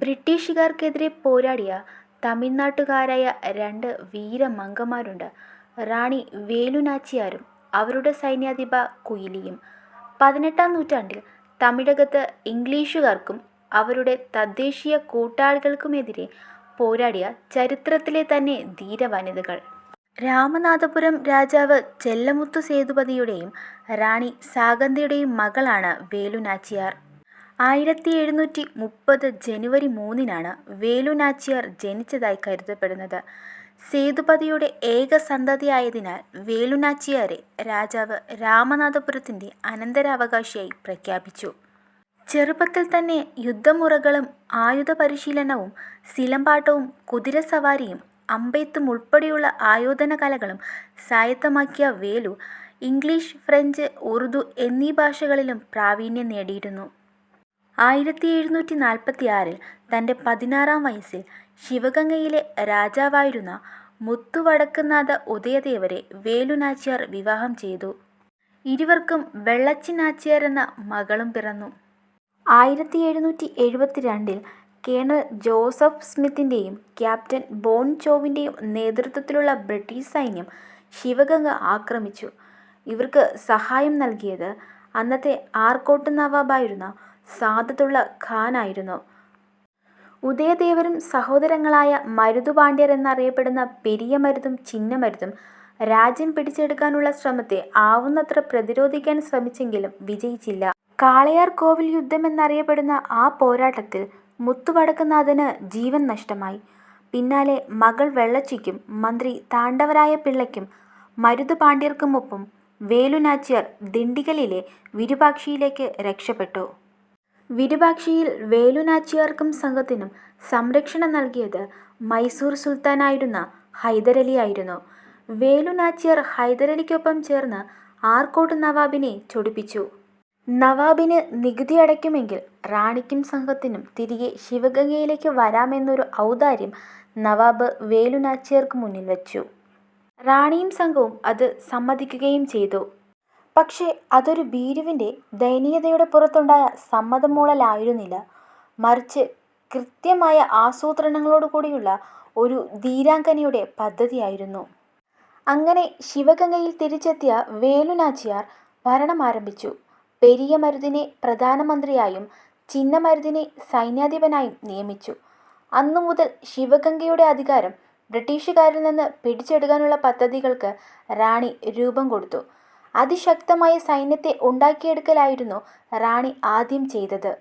ബ്രിട്ടീഷുകാർക്കെതിരെ പോരാടിയ തമിഴ്നാട്ടുകാരായ രണ്ട് വീരമംഗന്മാരുണ്ട്. റാണി വേലുനാച്ചിയാരും അവരുടെ സൈന്യാധിപ കുയിലിയും. പതിനെട്ടാം നൂറ്റാണ്ടിൽ തമിഴകത്ത് ഇംഗ്ലീഷുകാർക്കും അവരുടെ തദ്ദേശീയ കൂട്ടാളികൾക്കുമെതിരെ പോരാടിയ ചരിത്രത്തിലെ തന്നെ ധീരവനിതകൾ. രാമനാഥപുരം രാജാവ് ചെല്ലമുത്തു സേതുപതിയുടെയും റാണി സാഗന്തിയുടെയും മകളാണ് വേലുനാച്ചിയാർ. ആയിരത്തിയെഴുന്നൂറ്റി മുപ്പത് ജനുവരി മൂന്നിനാണ് വേലുനാച്ചിയാർ ജനിച്ചതായി കരുതപ്പെടുന്നത്. സേതുപതിയുടെ ഏക സന്തതിയായതിനാൽ വേലുനാച്ചിയാരെ രാജാവ് രാമനാഥപുരത്തിന്റെ അനന്തരാവകാശിയായി പ്രഖ്യാപിച്ചു. ചെറുപ്പത്തിൽ തന്നെ യുദ്ധമുറകളും ആയുധ പരിശീലനവും സിലമ്പാട്ടവും കുതിരസവാരിയും അമ്പെയ്ത്തും ഉൾപ്പെടെയുള്ള ആയോധന കലകളും സ്വായത്തമാക്കിയ വേലു ഇംഗ്ലീഷ്, ഫ്രഞ്ച്, ഉറുദു എന്നീ ഭാഷകളിലും പ്രാവീണ്യം നേടിയിരുന്നു. ആയിരത്തിയെഴുന്നൂറ്റി നാൽപ്പത്തിയാറിൽ തന്റെ പതിനാറാം വയസ്സിൽ ശിവഗംഗയിലെ രാജാവായിരുന്ന മുത്തുവടക്കുന്നാഥ ഉദയദേവരെ വേലുനാച്ചിയാർ വിവാഹം ചെയ്തു. ഇരുവർക്കും വെള്ളച്ചി നാച്ചിയാർ എന്ന മകളും പിറന്നു. ആയിരത്തി എഴുന്നൂറ്റി എഴുപത്തിരണ്ടിൽ കേണൽ ജോസഫ് സ്മിത്തിന്റെയും ക്യാപ്റ്റൻ ബോൺ ചോവിന്റെയും നേതൃത്വത്തിലുള്ള ബ്രിട്ടീഷ് സൈന്യം ശിവഗംഗ ആക്രമിച്ചു. ഇവർക്ക് സഹായം നൽകിയത് അന്നത്തെ ആർക്കോട്ട് നവാബായിരുന്ന സാദത്തുള്ള ഖാനായിരുന്നു. ഉദയദേവരും സഹോദരങ്ങളായ മരുതുപാണ്ഡ്യർ എന്നറിയപ്പെടുന്ന പെരിയ മരുതും ചിന്നമരുതും രാജ്യം പിടിച്ചെടുക്കാനുള്ള ശ്രമത്തെ ആവുന്നത്ര പ്രതിരോധിക്കാൻ ശ്രമിച്ചെങ്കിലും വിജയിച്ചില്ല. കാളയാർ കോവിൽ യുദ്ധം എന്നറിയപ്പെടുന്ന ആ പോരാട്ടത്തിൽ മുത്തുവടക്കുന്നാഥന് ജീവൻ നഷ്ടമായി. പിന്നാലെ മകൾ വെള്ളച്ചിക്കും മന്ത്രി താണ്ഡവരായ പിള്ളയ്ക്കും മരുതുപാണ്ഡ്യർക്കുമൊപ്പം വേലുനാച്ചിയർ ദിണ്ടികലിലെ വിരുപാക്ഷിയിലേക്ക് രക്ഷപ്പെട്ടു. വിരുപാക്ഷിയിൽ വേലുനാച്ചിയാർക്കും സംഘത്തിനും സംരക്ഷണം നൽകിയത് മൈസൂർ സുൽത്താനായിരുന്ന ഹൈദരലി ആയിരുന്നു വേലുനാച്ചിയാർ ഹൈദരലിക്കൊപ്പം ചേർന്ന് ആർക്കോട്ട് നവാബിനെ ചൊടിപ്പിച്ചു. നവാബിന് നികുതി അടയ്ക്കുമെങ്കിൽ റാണിക്കും സംഘത്തിനും തിരികെ ശിവഗംഗയിലേക്ക് വരാമെന്നൊരു ഔദാര്യം നവാബ് വേലുനാച്ചിയർക്ക് മുന്നിൽ വച്ചു. റാണിയും സംഘവും അത് സമ്മതിക്കുകയും ചെയ്തു. പക്ഷേ അതൊരു ഭീരുവിന്റെ ദയനീയതയുടെ പുറത്തുണ്ടായ സമ്മതം മൂളലായിരുന്നില്ല. മറിച്ച് കൃത്യമായ ആസൂത്രണങ്ങളോടുകൂടിയുള്ള ഒരു ധീരാംഗനയുടെ പദ്ധതിയായിരുന്നു. അങ്ങനെ ശിവഗംഗയിൽ തിരിച്ചെത്തിയ വേലുനാച്ചിയാർ ഭരണം ആരംഭിച്ചു പെരിയ മരുതിനെ പ്രധാനമന്ത്രിയായും ചിന്നമരുതിനെ സൈന്യാധിപനായും നിയമിച്ചു. അന്നുമുതൽ ശിവഗംഗയുടെ അധികാരം ബ്രിട്ടീഷുകാരിൽ നിന്ന് പിടിച്ചെടുക്കാനുള്ള പദ്ധതികൾക്ക് റാണി രൂപം കൊടുത്തു. അതിശക്തമായ സൈന്യത്തെ ഉണ്ടാക്കിയെടുക്കലായിരുന്നു റാണി ആദ്യം ചെയ്തത്.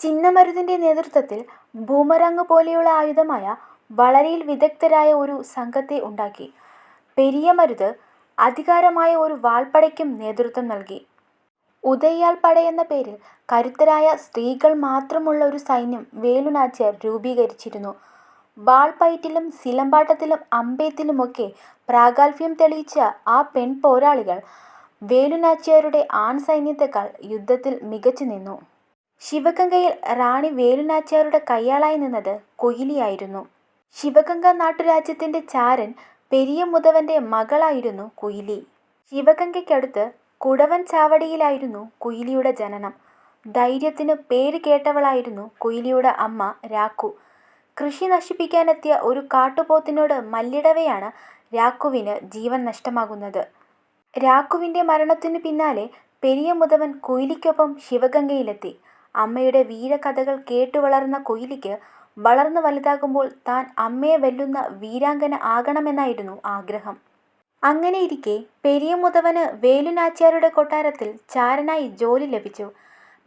ചിന്നമരുതിന്റെ നേതൃത്വത്തിൽ ഭൂമരങ്ങ് പോലെയുള്ള ആയുധമായ വളരയിൽ വിദഗ്ധരായ ഒരു സംഘത്തെ ഉണ്ടാക്കി. പെരിയമരുത് അധികാരമായ ഒരു വാൾപ്പടയ്ക്കും നേതൃത്വം നൽകി. ഉദയ്യാൽ പട എന്ന പേരിൽ കരുത്തരായ സ്ത്രീകൾ മാത്രമുള്ള ഒരു സൈന്യം വേലുനാച്ചിയാർ രൂപീകരിച്ചിരുന്നു. വാൾപ്പയറ്റിലും സിലമ്പാട്ടത്തിലും അമ്പയത്തിലുമൊക്കെ പ്രാഗാൽഭ്യം തെളിയിച്ച ആ പെൺപോരാളികൾ വേലുനാച്ചിയാരുടെ ആൺസൈന്യത്തേക്കാൾ യുദ്ധത്തിൽ മികച്ചു നിന്നു. ശിവഗംഗയിൽ റാണി വേലുനാച്ചിയാരുടെ കയ്യാളായി നിന്നത് കുയിലിയായിരുന്നു. ശിവഗംഗ നാട്ടുരാജ്യത്തിന്റെ ചാരൻ പെരിയമുതവന്റെ മകളായിരുന്നു കുയിലി. ശിവഗംഗയ്ക്കടുത്ത് കുടവൻ ചാവടിയിലായിരുന്നു കുയിലിയുടെ ജനനം. ധൈര്യത്തിന് പേരുകേട്ടവളായിരുന്നു കുയിലിയുടെ അമ്മ രാക്കു. കൃഷി നശിപ്പിക്കാനെത്തിയ ഒരു കാട്ടുപോത്തിനോട് മല്ലിടവെയാണ് രാക്കുവിന് ജീവൻ നഷ്ടമാകുന്നത്. രാക്കുവിന്റെ മരണത്തിനു പിന്നാലെ പെരിയമുതവൻ കൊയിലിക്കൊപ്പം ശിവഗംഗയിലെത്തി. അമ്മയുടെ വീരകഥകൾ കേട്ടുവളർന്ന കൊയിലിക്ക് വളർന്നു വലുതാകുമ്പോൾ താൻ അമ്മയെ വെല്ലുന്ന വീരാംഗന ആകണമെന്നായിരുന്നു ആഗ്രഹം. അങ്ങനെയിരിക്കെ പെരിയമുതവന് വേലുനാച്ചിയാരുടെ കൊട്ടാരത്തിൽ ചാരനായി ജോലി ലഭിച്ചു.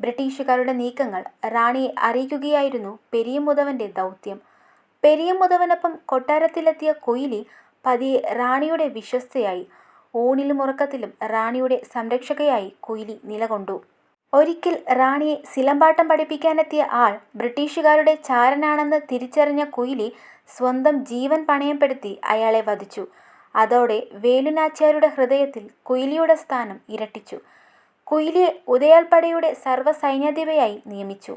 ബ്രിട്ടീഷുകാരുടെ നീക്കങ്ങൾ റാണിയെ അറിയിക്കുകയായിരുന്നു പെരിയമുതവന്റെ ദൗത്യം. പെരിയമുതവനൊപ്പം കൊട്ടാരത്തിലെത്തിയ കൊയിലി പതിയെ റാണിയുടെ വിശ്വസ്തയായി. ഊണിലും ഉറക്കത്തിലും റാണിയുടെ സംരക്ഷകയായി കുയിലി നിലകൊണ്ടു. ഒരിക്കൽ റാണിയെ സിലമ്പാട്ടം പഠിപ്പിക്കാനെത്തിയ ആൾ ബ്രിട്ടീഷുകാരുടെ ചാരനാണെന്ന് തിരിച്ചറിഞ്ഞ കുയിലി സ്വന്തം ജീവൻ പണയപ്പെടുത്തി അയാളെ വധിച്ചു. അതോടെ വേലുനാച്ചാരുടെ ഹൃദയത്തിൽ കുയിലിയുടെ സ്ഥാനം ഇരട്ടിച്ചു. കുയിലിയെ ഉദയാൽപ്പടയുടെ സർവസൈന്യാധിപയായി നിയമിച്ചു.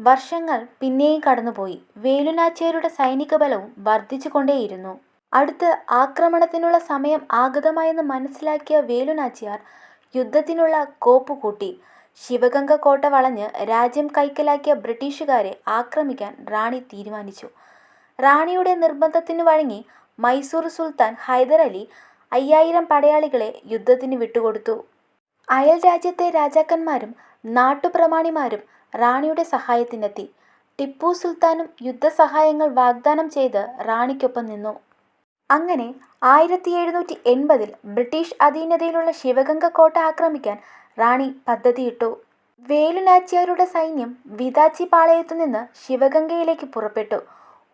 വർഷങ്ങൾ പിന്നെയും കടന്നുപോയി. വേലുനാച്ചാരുടെ സൈനിക ബലവും വർദ്ധിച്ചുകൊണ്ടേയിരുന്നു. അടുത്ത ആക്രമണത്തിനുള്ള സമയം ആഗതമായെന്ന് മനസ്സിലാക്കിയ വേലുനാച്ചിയാർ യുദ്ധത്തിനുള്ള കോപ്പ് കൂട്ടി ശിവഗംഗ കോട്ട വളഞ്ഞ് രാജ്യം കൈക്കലാക്കിയ ബ്രിട്ടീഷുകാരെ ആക്രമിക്കാൻ റാണി തീരുമാനിച്ചു. റാണിയുടെ നിർബന്ധത്തിനു വഴങ്ങി മൈസൂർ സുൽത്താൻ ഹൈദർ അലി അയ്യായിരം പടയാളികളെ യുദ്ധത്തിന് വിട്ടുകൊടുത്തു. അയൽ രാജ്യത്തെ രാജാക്കന്മാരും നാട്ടുപ്രമാണിമാരും റാണിയുടെ സഹായത്തിനെത്തി. ടിപ്പു സുൽത്താനും യുദ്ധസഹായങ്ങൾ വാഗ്ദാനം ചെയ്ത് റാണിക്കൊപ്പം നിന്നു. അങ്ങനെ ആയിരത്തി എഴുന്നൂറ്റി എൺപതിൽ ബ്രിട്ടീഷ് അധീനതയിലുള്ള ശിവഗംഗ കോട്ട ആക്രമിക്കാൻ റാണി പദ്ധതിയിട്ടു. വേലുനാച്ചിയാരുടെ സൈന്യം വിതാച്ചി പാളയത്തു നിന്ന് ശിവഗംഗയിലേക്ക് പുറപ്പെട്ടു.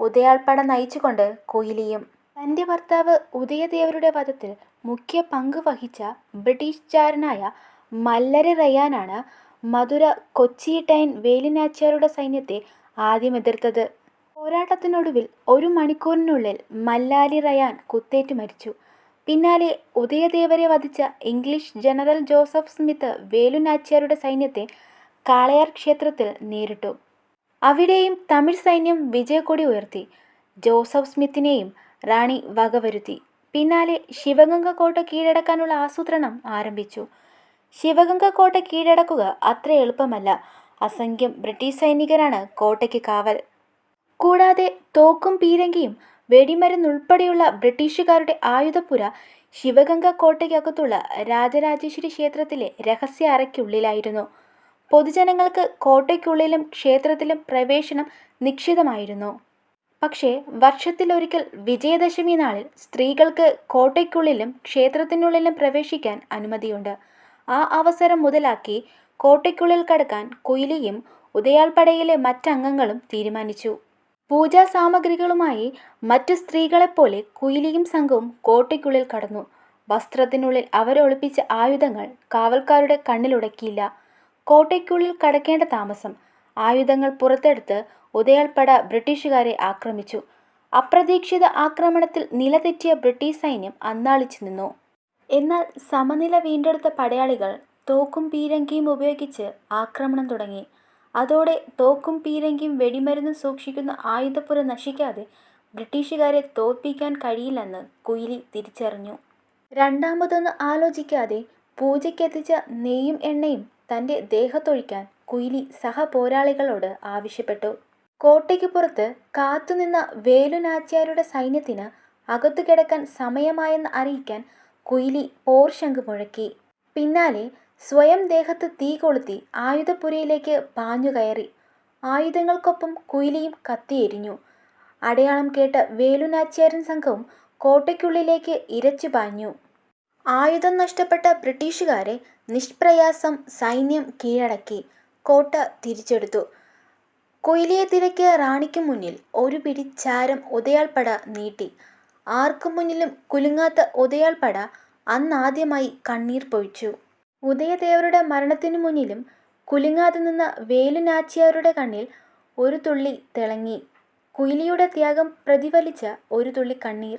ഉദയാൾപ്പട നയിച്ചുകൊണ്ട് കുയിലിയും. തന്റെ ഭർത്താവ് ഉദയദേവരുടെ വധത്തിൽ മുഖ്യ പങ്ക് വഹിച്ച ബ്രിട്ടീഷുകാരനായ മല്ലര റയാനാണ് മധുര കൊച്ചിയിട്ടയൻ വേലുനാച്ചിയാരുടെ സൈന്യത്തെ ആദ്യം എതിർത്തത്. പോരാട്ടത്തിനൊടുവിൽ ഒരു മണിക്കൂറിനുള്ളിൽ മല്ലാലി റയാൻ കുത്തേറ്റു മരിച്ചു. പിന്നാലെ ഉദയദേവരെ വധിച്ച ഇംഗ്ലീഷ് ജനറൽ ജോസഫ് സ്മിത്ത് വേലുനാച്ചിയാരുടെ സൈന്യത്തെ കാളയാർ ക്ഷേത്രത്തിൽ നേരിട്ടു. അവിടെയും തമിഴ് സൈന്യം വിജയക്കൊടി ഉയർത്തി. ജോസഫ് സ്മിത്തിനെയും റാണി വകവരുത്തി. പിന്നാലെ ശിവഗംഗ കോട്ട കീഴടക്കാനുള്ള ആസൂത്രണം ആരംഭിച്ചു. ശിവഗംഗ കോട്ട കീഴടക്കുക അത്ര എളുപ്പമല്ല. അസംഖ്യം ബ്രിട്ടീഷ് സൈനികരാണ് കോട്ടയ്ക്ക് കാവൽ. കൂടാതെ തോക്കും പീരങ്കിയും വെടിമരുന്നുൾപ്പെടെയുള്ള ബ്രിട്ടീഷുകാരുടെ ആയുധപ്പുര ശിവഗംഗ കോട്ടയ്ക്കകത്തുള്ള രാജരാജേശ്വരി ക്ഷേത്രത്തിലെ രഹസ്യ അറയ്ക്കുള്ളിലായിരുന്നു. പൊതുജനങ്ങൾക്ക് കോട്ടയ്ക്കുള്ളിലും ക്ഷേത്രത്തിലും പ്രവേശനം നിക്ഷിതമായിരുന്നു പക്ഷേ വർഷത്തിലൊരിക്കൽ വിജയദശമി നാളിൽ സ്ത്രീകൾക്ക് കോട്ടയ്ക്കുള്ളിലും ക്ഷേത്രത്തിനുള്ളിലും പ്രവേശിക്കാൻ അനുമതിയുണ്ട്. ആ അവസരം മുതലാക്കി കോട്ടയ്ക്കുള്ളിൽ കടക്കാൻ കുയിലിയും ഉദയാൾപ്പടയിലെ മറ്റംഗങ്ങളും തീരുമാനിച്ചു. പൂജാസാമഗ്രികളുമായി മറ്റു സ്ത്രീകളെപ്പോലെ കുയിലിയും സംഘവും കോട്ടയ്ക്കുള്ളിൽ കടന്നു. വസ്ത്രത്തിനുള്ളിൽ അവരൊളിപ്പിച്ച ആയുധങ്ങൾ കാവൽക്കാരുടെ കണ്ണിലുടക്കിയില്ല. കോട്ടയ്ക്കുള്ളിൽ കടക്കേണ്ട താമസം. ആയുധങ്ങൾ പുറത്തെടുത്ത് ഉദയാൾപ്പട ബ്രിട്ടീഷുകാരെ ആക്രമിച്ചു. അപ്രതീക്ഷിത ആക്രമണത്തിൽ നിലതെറ്റിയ ബ്രിട്ടീഷ് സൈന്യം അന്നാളിച്ചു നിന്നു. എന്നാൽ സമനില വീണ്ടെടുത്ത പടയാളികൾ തോക്കും പീരങ്കിയും ഉപയോഗിച്ച് ആക്രമണം തുടങ്ങി. അതോടെ തോക്കും പീരങ്കിയും വെടിമരുന്നും സൂക്ഷിക്കുന്ന ആയുധപ്പുര നശിക്കാതെ ബ്രിട്ടീഷുകാരെ തോൽപ്പിക്കാൻ കഴിയില്ലെന്ന് കുയിലി തിരിച്ചറിഞ്ഞു. രണ്ടാമതൊന്നും ആലോചിക്കാതെ പൂജയ്ക്കെത്തിച്ച നെയ്യും എണ്ണയും തന്റെ ദേഹത്തൊഴിക്കാൻ കുയിലി സഹപോരാളികളോട് ആവശ്യപ്പെട്ടു. കോട്ടയ്ക്ക് പുറത്ത് കാത്തുനിന്ന വേലുനാച്ചിയാരുടെ സൈന്യത്തിന് അകത്തു കിടക്കാൻ സമയമായെന്ന് അറിയിക്കാൻ കുയിലി പോർശങ്ക് മുഴക്കി. പിന്നാലെ സ്വയം ദേഹത്ത് തീ കൊളുത്തി ആയുധപ്പുരയിലേക്ക് പാഞ്ഞുകയറി. ആയുധങ്ങൾക്കൊപ്പം കുയിലിയും കത്തിയെരിഞ്ഞു. അടയാളം കേട്ട വേലുനാച്ചാരൻ സംഘവും കോട്ടയ്ക്കുള്ളിലേക്ക് ഇരച്ചു പാഞ്ഞു ആയുധം നഷ്ടപ്പെട്ട ബ്രിട്ടീഷുകാരെ നിഷ്പ്രയാസം സൈന്യം കീഴടക്കി. കോട്ട തിരിച്ചെടുത്തു. കുയിലിയെ തിരക്കിയ റാണിക്കു മുന്നിൽ ഒരു പിടി ചാരം ഉദയാൾപ്പട നീട്ടി. ആർക്കു മുന്നിലും കുലുങ്ങാത്ത ഉദയാൾപ്പട അന്നാദ്യമായി കണ്ണീർ പൊഴിച്ചു. ഉദയദേവരുടെ മരണത്തിനു മുന്നിലും കുലുങ്ങാതെ നിന്ന വേലുനാച്ചിയാരുടെ കണ്ണിൽ ഒരു തുള്ളി തിളങ്ങി. കുയിലിയുടെ ത്യാഗം പ്രതിഫലിച്ച ഒരു തുള്ളി കണ്ണീർ.